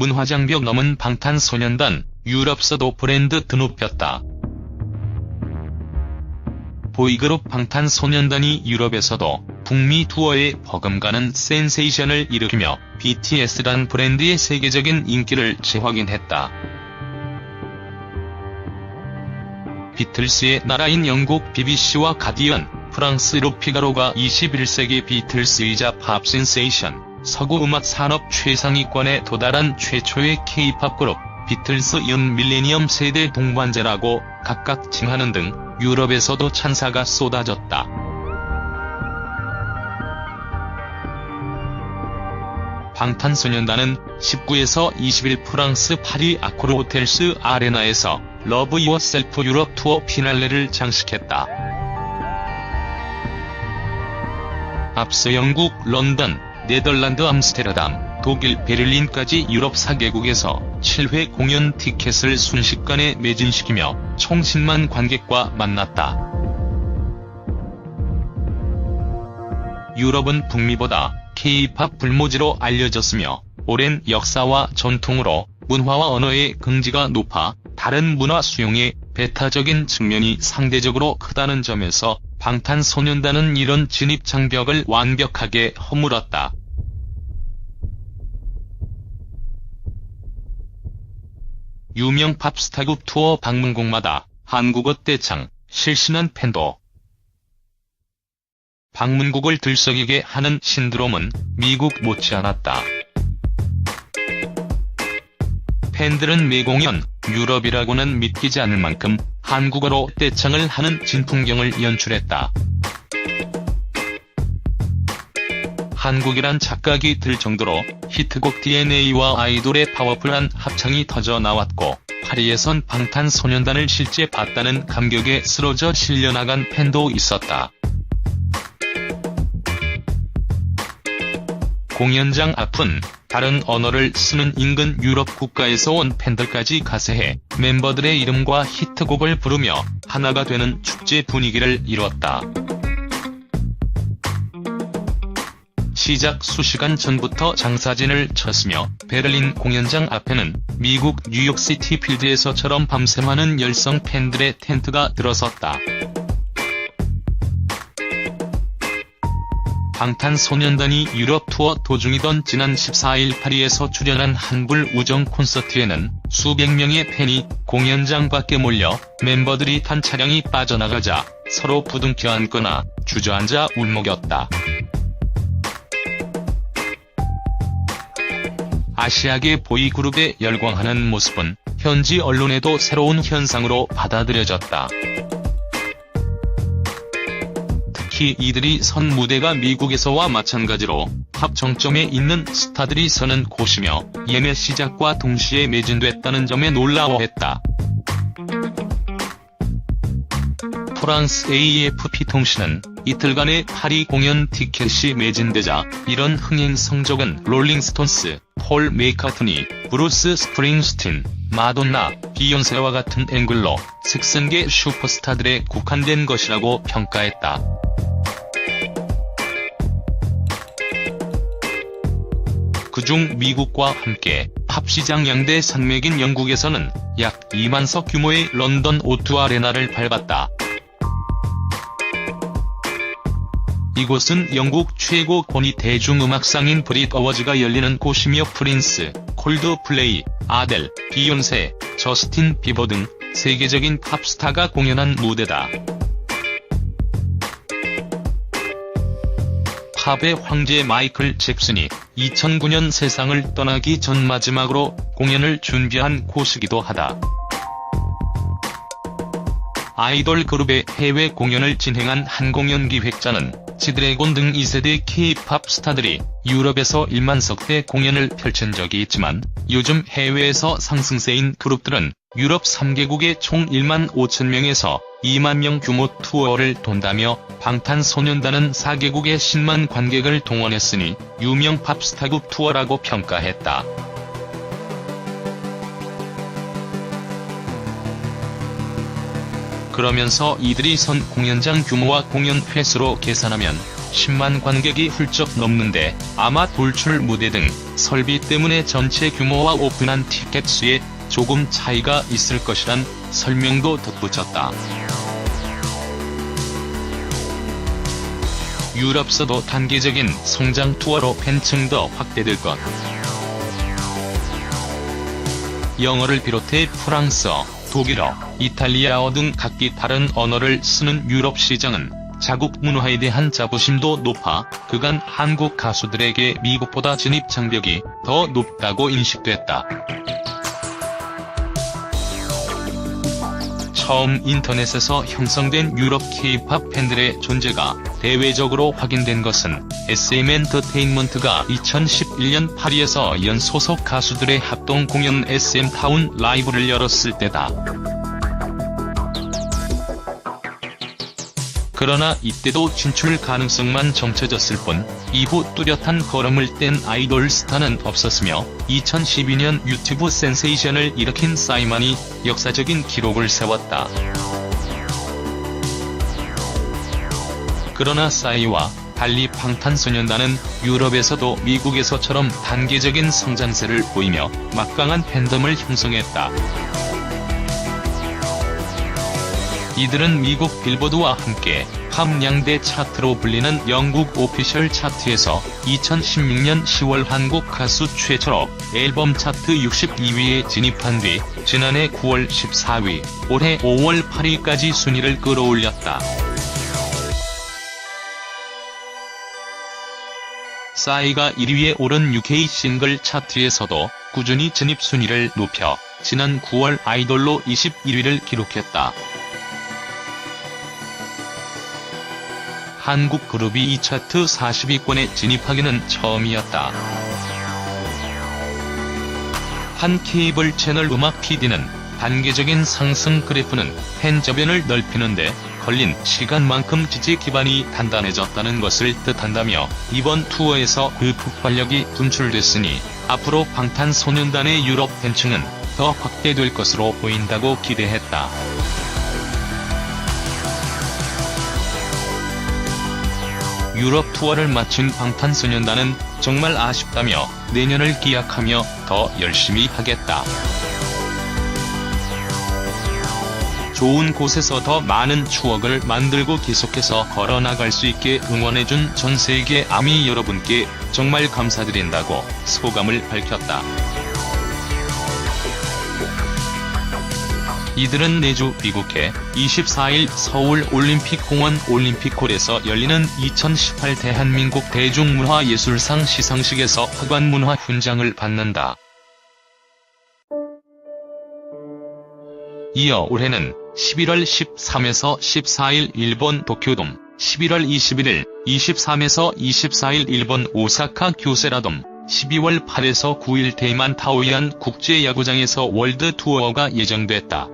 문화장벽 넘은 방탄소년단, 유럽서도 브랜드 드높였다. 보이그룹 방탄소년단이 유럽에서도 북미 투어에 버금가는 센세이션을 일으키며 BTS란 브랜드의 세계적인 인기를 재확인했다. 비틀스의 나라인 영국 BBC와 가디언, 프랑스 루피가로가 21세기 비틀스이자 팝 센세이션, 서구 음악 산업 최상위권에 도달한 최초의 K-팝 그룹, 비틀스 연 밀레니엄 세대 동반자라고 각각 칭하는 등 유럽에서도 찬사가 쏟아졌다. 방탄소년단은 19에서 20일 프랑스 파리 아코르 호텔스 아레나에서 러브 유어셀프 유럽 투어 피날레를 장식했다. 앞서 영국, 런던, 네덜란드 암스테르담, 독일 베를린까지 유럽 4개국에서 7회 공연 티켓을 순식간에 매진시키며 총 10만 관객과 만났다. 유럽은 북미보다 K-팝 불모지로 알려졌으며 오랜 역사와 전통으로 문화와 언어의 긍지가 높아 다른 문화 수용의 배타적인 측면이 상대적으로 크다는 점에서 방탄소년단은 이런 진입 장벽을 완벽하게 허물었다. 유명 팝스타급 투어 방문국마다 한국어 떼창, 실신한 팬도 방문국을 들썩이게 하는 신드롬은 미국 못지않았다. 팬들은 매공연, 유럽이라고는 믿기지 않을 만큼 한국어로 떼창을 하는 진풍경을 연출했다. 한국이란 착각이 들 정도로 히트곡 DNA와 아이돌의 파워풀한 합창이 터져 나왔고 파리에선 방탄소년단을 실제 봤다는 감격에 쓰러져 실려나간 팬도 있었다. 공연장 앞은 다른 언어를 쓰는 인근 유럽 국가에서 온 팬들까지 가세해 멤버들의 이름과 히트곡을 부르며 하나가 되는 축제 분위기를 이뤘다. 시작 수시간 전부터 장사진을 쳤으며 베를린 공연장 앞에는 미국 뉴욕시티 필드에서처럼 많은 열성 팬들의 텐트가 들어섰다. 방탄소년단이 유럽 투어 도중이던 지난 14일 파리에서 출연한 한불 우정 콘서트에는 수백 명의 팬이 공연장 밖에 몰려 멤버들이 탄 차량이 빠져나가자 서로 부둥켜 안거나 주저앉아 울먹였다. 아시아계 보이그룹에 열광하는 모습은 현지 언론에도 새로운 현상으로 받아들여졌다. 특히 이들이 선 무대가 미국에서와 마찬가지로 탑 정점에 있는 스타들이 서는 곳이며 예매 시작과 동시에 매진됐다는 점에 놀라워했다. 프랑스 AFP 통신은 이틀간의 파리 공연 티켓이 매진되자 이런 흥행 성적은 롤링스톤스, 폴 메이카트니, 브루스 스프링스틴, 마돈나, 비욘세와 같은 앵글로 색선계 슈퍼스타들에 국한된 것이라고 평가했다. 그중 미국과 함께 팝시장 양대 산맥인 영국에서는 약 2만석 규모의 런던 O2 아레나를 밟았다. 이곳은 영국 최고 권위 대중음악상인 브릿 어워즈가 열리는 곳이며 프린스, 콜드플레이, 아델, 비욘세, 저스틴 비버 등 세계적인 팝스타가 공연한 무대다. 팝의 황제 마이클 잭슨이 2009년 세상을 떠나기 전 마지막으로 공연을 준비한 곳이기도 하다. 아이돌 그룹의 해외 공연을 진행한 한 공연 기획자는 지드래곤 등 2세대 K-팝 스타들이 유럽에서 1만석대 공연을 펼친 적이 있지만 요즘 해외에서 상승세인 그룹들은 유럽 3개국에 총 1만 5천 명에서 2만 명 규모 투어를 돈다며 방탄소년단은 4개국에 10만 관객을 동원했으니 유명 팝스타급 투어라고 평가했다. 그러면서 이들이 선 공연장 규모와 공연 횟수로 계산하면 10만 관객이 훌쩍 넘는데 아마 돌출 무대 등 설비 때문에 전체 규모와 오픈한 티켓 수에 조금 차이가 있을 것이란 설명도 덧붙였다. 유럽서도 단계적인 성장 투어로 팬층 더 확대될 것. 영어를 비롯해 프랑스어, 독일어, 이탈리아어 등 각기 다른 언어를 쓰는 유럽 시장은 자국 문화에 대한 자부심도 높아 그간 한국 가수들에게 미국보다 진입 장벽이 더 높다고 인식됐다. 처음 인터넷에서 형성된 유럽 K-팝 팬들의 존재가 대외적으로 확인된 것은 SM 엔터테인먼트가 2011년 파리에서 연 소속 가수들의 합동 공연 SM 타운 라이브를 열었을 때다. 그러나 이때도 진출 가능성만 점쳐졌을 뿐 이후 뚜렷한 걸음을 뗀 아이돌 스타는 없었으며 2012년 유튜브 센세이션을 일으킨 싸이만이 역사적인 기록을 세웠다. 그러나 싸이와 달리 방탄소년단은 유럽에서도 미국에서처럼 단계적인 성장세를 보이며 막강한 팬덤을 형성했다. 이들은 미국 빌보드와 함께 팝 양대 차트로 불리는 영국 오피셜 차트에서 2016년 10월 한국 가수 최초로 앨범 차트 62위에 진입한 뒤 지난해 9월 14위, 올해 5월 8위까지 순위를 끌어올렸다. 싸이가 1위에 오른 UK 싱글 차트에서도 꾸준히 진입 순위를 높여 지난 9월 아이돌로 21위를 기록했다. 한국 그룹이 이 차트 40위권에 진입하기는 처음이었다. 한 케이블 채널 음악 PD는 단계적인 상승 그래프는 팬 저변을 넓히는데 걸린 시간만큼 지지 기반이 단단해졌다는 것을 뜻한다며 이번 투어에서 그 폭발력이 분출됐으니 앞으로 방탄소년단의 유럽 팬층은 더 확대될 것으로 보인다고 기대했다. 유럽 투어를 마친 방탄소년단은 정말 아쉽다며 내년을 기약하며 더 열심히 하겠다. 좋은 곳에서 더 많은 추억을 만들고 계속해서 걸어나갈 수 있게 응원해준 전 세계 아미 여러분께 정말 감사드린다고 소감을 밝혔다. 이들은 내주 미국해 24일 서울 올림픽공원 올림픽홀에서 열리는 2018 대한민국 대중문화예술상 시상식에서 화관문화 훈장을 받는다. 이어 올해는 11월 13에서 14일 일본 도쿄돔, 11월 21일, 23에서 24일 일본 오사카 교세라돔, 12월 8에서 9일 대만 타오이안 국제야구장에서 월드 투어가 예정됐다.